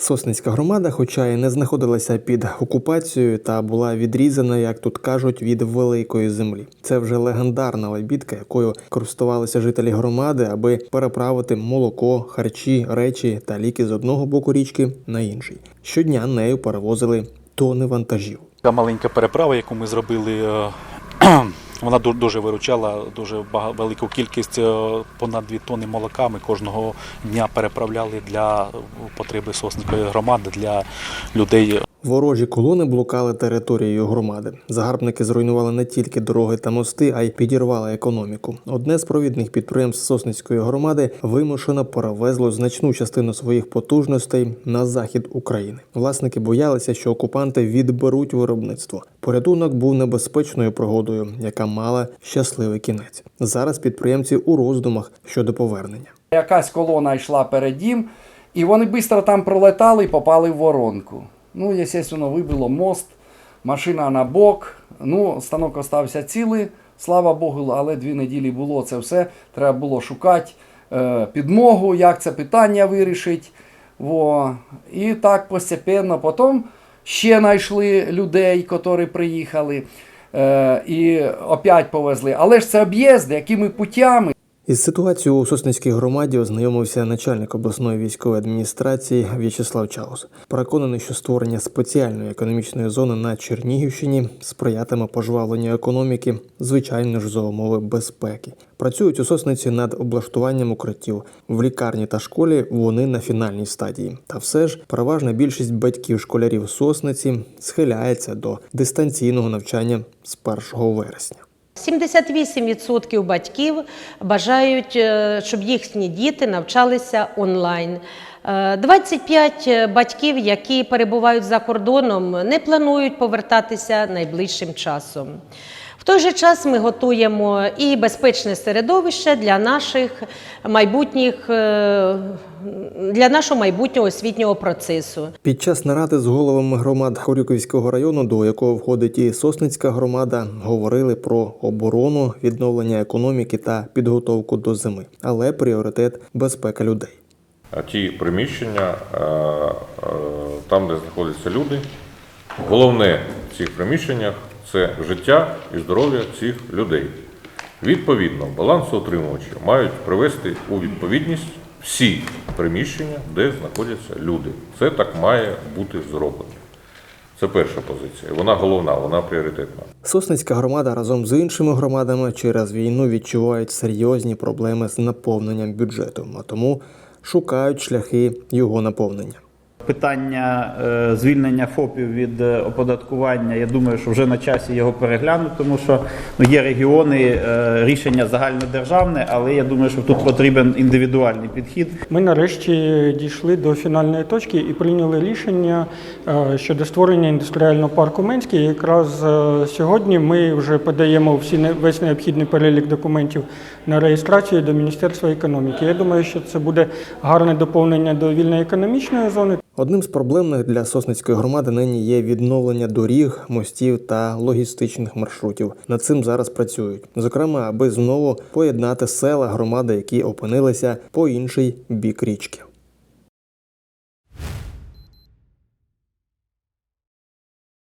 Сосницька громада, хоча і не знаходилася під окупацією та була відрізана, як тут кажуть, від великої землі. Це вже легендарна лебідка, якою користувалися жителі громади, аби переправити молоко, харчі, речі та ліки з одного боку річки на інший. Щодня нею перевозили тони вантажів. Така маленька переправа, яку ми зробили, е, вона дуже виручала, дуже велику кількість, е, понад 2 тонни молока. Ми кожного дня переправляли для потреби сосникової громади, для людей Ворожі колони блукали територією громади. Загарбники зруйнували не тільки дороги та мости, а й підірвали економіку. Одне з провідних підприємств Сосницької громади вимушено перевезло значну частину своїх потужностей на захід України. Власники боялися, що окупанти відберуть виробництво. Порятунок був небезпечною пригодою, яка мала щасливий кінець. Зараз підприємці у роздумах щодо повернення. Якась колона йшла перед дім, і вони швидко там пролетали і попали в воронку. Ну, звісно, вибило мост, машина на бок. Ну, станок остався цілий, слава Богу, але дві неділі було це все. Треба було шукати е, підмогу, як це питання вирішити. Во. І так постепенно. Потім ще знайшли людей, які приїхали. І опять повезли. Але ж це об'їзди, якими путями. Із ситуацією у Сосницькій громаді ознайомився начальник обласної військової адміністрації В'ячеслав Чаус. Переконаний, що створення спеціальної економічної зони на Чернігівщині сприятиме пожвавленню економіки, звичайно ж за умови безпеки. Працюють у Сосниці над облаштуванням укриттів. В лікарні та школі вони на фінальній стадії. Та все ж переважна більшість батьків школярів Сосниці схиляється до дистанційного навчання з 1 вересня. 78% батьків бажають, е, щоб їхні діти навчалися онлайн. Е, 25 батьків, які перебувають за кордоном, не планують повертатися найближчим часом. В той же час ми готуємо і безпечне середовище для наших майбутніх е, для нашого майбутнього освітнього процесу. Під час наради з головами громад Хорюківського району, до якого входить і Сосницька громада, говорили про оборону, відновлення економіки та підготовку до зими, але пріоритет безпека людей. А ті приміщення, е, е, там, де знаходяться люди, головне в цих приміщеннях це життя і здоров'я цих людей. Відповідно, балансоутримувачі мають привести у відповідність всі приміщення, де знаходяться люди. Це так має бути зроблено. Це перша позиція. Вона головна, вона пріоритетна. Сосницька громада разом з іншими громадами через війну відчувають серйозні проблеми з наповненням бюджету, а тому шукають шляхи його наповнення. Питання е, звільнення ФОПів від е, оподаткування, я думаю, що вже на часі його переглянути, тому що ну, є регіони, е, рішення загальнодержавне, але я думаю, що тут потрібен індивідуальний підхід. Ми нарешті дійшли до фінальної точки і прийняли рішення щодо створення індустріального парку Менський. Якраз сьогодні ми вже подаємо всі весь необхідний перелік документів на реєстрацію до Міністерства економіки. Я думаю, що це буде гарне доповнення до вільної економічної зони. Одним з проблемних для Сосницької громади нині є відновлення доріг, мостів та логістичних маршрутів. Над цим зараз працюють, зокрема, аби знову поєднати села громади, які опинилися по інший бік річки.